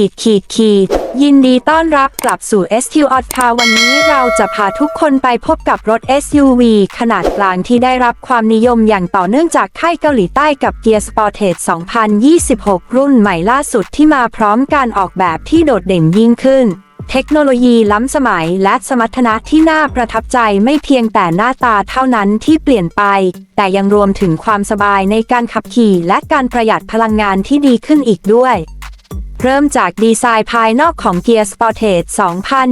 ขีดขีดขีดยินดีต้อนรับกลับสู่ SQ o t c a r วันนี้เราจะพาทุกคนไปพบกับรถ SUV ขนาดกลางที่ได้รับความนิยมอย่างต่อเนื่องจากค่ายเกาหลีใต้กับ Gear Sportage 2026 รุ่นใหม่ล่าสุดที่มาพร้อมการออกแบบที่โดดเด่นยิ่งขึ้นเทคโนโลยีล้ำสมัยและสมรรถนะที่น่าประทับใจไม่เพียงแต่หน้าตาเท่านั้นที่เปลี่ยนไป แต่ยังรวมถึงความสบายในการขับขี่และการประหยัดพลังงานที่ดีขึ้นอีกด้วย เริ่มจากดีไซน์ภายนอกของ Gear Sportage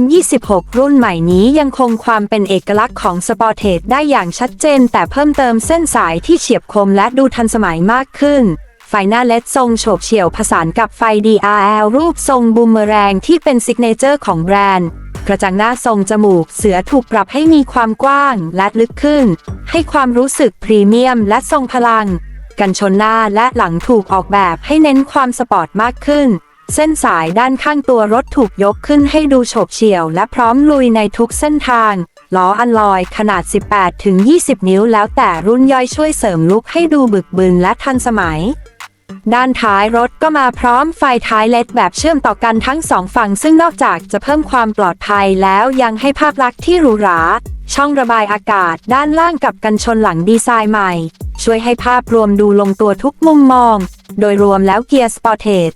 2026 รุ่นใหม่นี้ยังคงความเป็นเอกลักษณ์ของ Sportage ได้อย่างชัดเจน แต่เพิ่มเติมเส้นสายที่เฉียบคมและดูทันสมัยมากขึ้น ไฟหน้าเลดทรงโฉบเฉี่ยวผสานกับไฟ DRL รูปทรงบูมเมแรงที่เป็นซิกเนเจอร์ของแบรนด์กระจังหน้าทรงจมูกเสือถูกปรับให้มีความกว้างและลึกขึ้น ให้ความรู้สึกพรีเมียมและทรงพลัง กันชนหน้าและหลังถูกออกแบบให้เน้นความสปอร์ตมากขึ้น เส้นสายด้านข้างตัวรถถูกยกขึ้นให้ดูโฉบเฉี่ยวและพร้อมลุยในทุกเส้นทาง ล้ออันลอยขนาด 18-20 นิ้วแล้วแต่รุ่นย่อยช่วยเสริมลุคให้ดูบึกบึนและทันสมัย ด้านท้ายรถก็มาพร้อมไฟท้ายเลดแบบเชื่อมต่อกันทั้งสองฝั่งซึ่งนอกจากจะเพิ่มความปลอดภัยแล้วยังให้ภาพลักษณ์ที่หรูหรา ช่องระบายอากาศด้านล่างกับกันชนหลังดีไซน์ใหม่ ช่วยให้ภาพรวมดูลงตัวทุกมุมมอง โดยรวมแล้ว Gear Sportage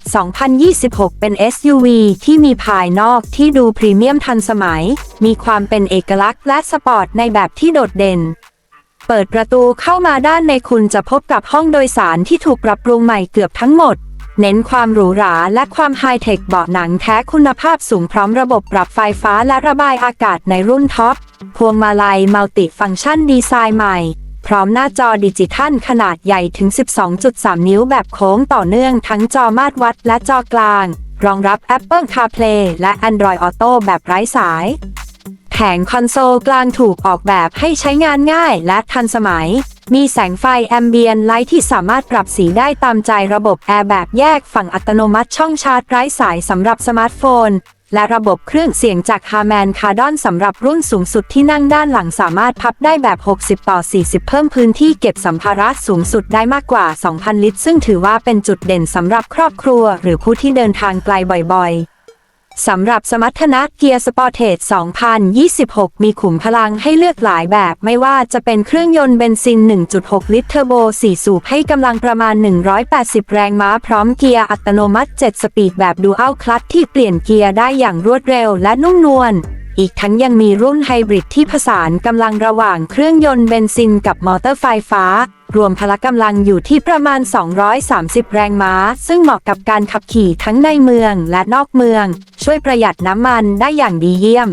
2026 เป็น SUV ที่มีภายนอกที่ดูพรีเมียมทันสมัย มีความเป็นเอกลักษณ์และสปอร์ตในแบบที่โดดเด่น เปิดประตูเข้ามาด้านในคุณจะพบกับห้องโดยสารที่ถูกปรับปรุงใหม่เกือบทั้งหมด เน้นความหรูหราและความไฮเทคเบาะหนังแท้คุณภาพสูงพร้อมระบบปรับไฟฟ้าและระบายอากาศในรุ่นท็อป พวงมาลัยมัลติฟังก์ชันดีไซน์ใหม่ พร้อมหน้าจอดิจิทัลขนาดใหญ่ถึง 12.3 นิ้วแบบโค้งต่อเนื่องทั้งจอมาตรวัดและจอกลาง รองรับ Apple CarPlay และ Android Auto แบบไร้สาย แผงคอนโซลกลางถูกออกแบบให้ใช้งานง่ายและทันสมัย มีแสงไฟแอมเบียนไลท์ที่สามารถปรับสีได้ตามใจระบบแอร์แบบแยกฝั่งอัตโนมัติช่องชาร์จไร้สายสำหรับสมาร์ทโฟน และระบบเครื่องเสียงจาก Harman Kardon สำหรับรุ่นสูงสุดที่นั่งด้านหลังสามารถพับได้แบบ 60 ต่อ 40 เพิ่มพื้นที่เก็บสัมภาระสูงสุดได้มากกว่า 2,000 ลิตร ซึ่งถือว่าเป็นจุดเด่นสำหรับครอบครัว หรือผู้ที่เดินทางไกลบ่อยๆ สำหรับสมรรถนะเกียร์สปอร์เทส2026 มีขุมพลังให้เลือกหลายแบบไม่ว่าจะเป็นเครื่องยนต์เบนซิน 1.6 ลิตรเทอร์โบ 4 สูบให้กำลังประมาณ 180 แรงม้าพร้อมเกียร์อัตโนมัติ 7 สปีดแบบดูอัลคลัตที่เปลี่ยนเกียร์ได้อย่างรวดเร็วและนุ่มนวล อีกทั้งยังมีรุ่นไฮบริดที่ผสานกำลังระหว่างเครื่องยนต์เบนซินกับมอเตอร์ไฟฟ้า รวมพละกำลังอยู่ที่ประมาณ 230 แรงม้า ซึ่งเหมาะกับการขับขี่ทั้งในเมืองและนอกเมือง ช่วยประหยัดน้ำมันได้อย่างดีเยี่ยม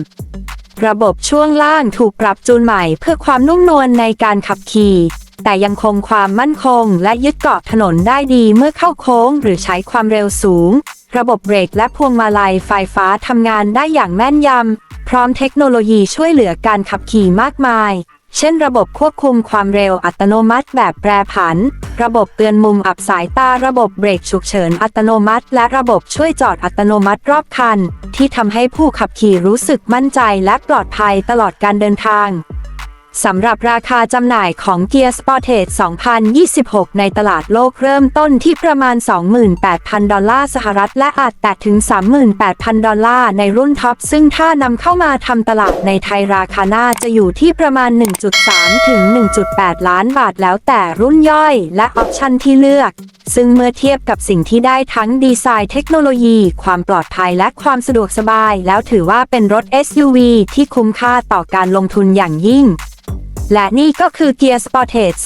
ระบบช่วงล่างถูกปรับจูนใหม่เพื่อความนุ่มนวลในการขับขี่แต่ยังคงความมั่นคงและยึดเกาะถนนได้ดีเมื่อเข้าโค้งหรือใช้ความเร็วสูง ระบบเบรกและพวงมาลัยไฟฟ้าทำงานได้อย่างแม่นยำ พร้อมเทคโนโลยีช่วยเหลือการขับขี่มากมาย เช่นระบบควบคุมความเร็วอัตโนมัติแบบแปรผัน ระบบเตือนมุมอับสายตา ระบบเบรกฉุกเฉินอัตโนมัติ และระบบช่วยจอดอัตโนมัติรอบคัน ที่ทำให้ผู้ขับขี่รู้สึกมั่นใจและปลอดภัยตลอดการเดินทาง สำหรับราคาจำหน่ายของ Gear Sportage 2026 ในตลาดโลกเริ่มต้นที่ประมาณ 28,000 ดอลลาร์สหรัฐ และอาจแตะถึง 38,000 ดอลลาร์ในรุ่นท็อป ซึ่งถ้านำเข้ามาทำตลาดในไทยราคาน่าจะอยู่ที่ประมาณ 1.3 ถึง 1.8 ล้านบาทแล้วแต่รุ่นย่อยและออปชันที่เลือก ซึ่งเมื่อเทียบกับสิ่งที่ได้ทั้งดีไซน์เทคโนโลยี ความปลอดภัยและความสะดวกสบาย แล้วถือว่าเป็นรถ SUV ที่คุ้มค่าต่อการลงทุนอย่างยิ่ง และนี่ก็คือ Gear Sportage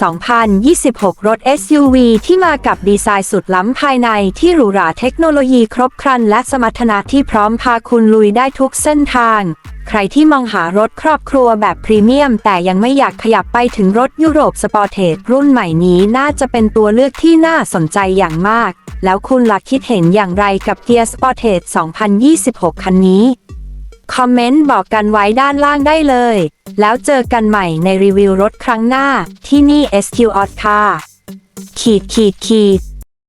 2026 รถ SUV ที่มากับดีไซน์สุดล้ำภายในที่หรูหราเทคโนโลยีครบครันและสมรรถนะที่พร้อมพาคุณลุยได้ทุกเส้นทาง ใครที่มองหารถครอบครัวแบบพรีเมียม แต่ยังไม่อยากขยับไปถึงรถยุโรปสปอร์เทจรุ่นใหม่นี้น่าจะเป็นตัวเลือกที่น่าสนใจอย่างมาก แล้วคุณล่ะคิดเห็นอย่างไรกับ Gear Sportage 2026 คันนี้ คอมเมนต์บอกกันไว้ด้านล่างได้เลย แล้วเจอกันใหม่ในรีวิวรถครั้งหน้าที่นี่ SQ o t Car ขีดขีดขีด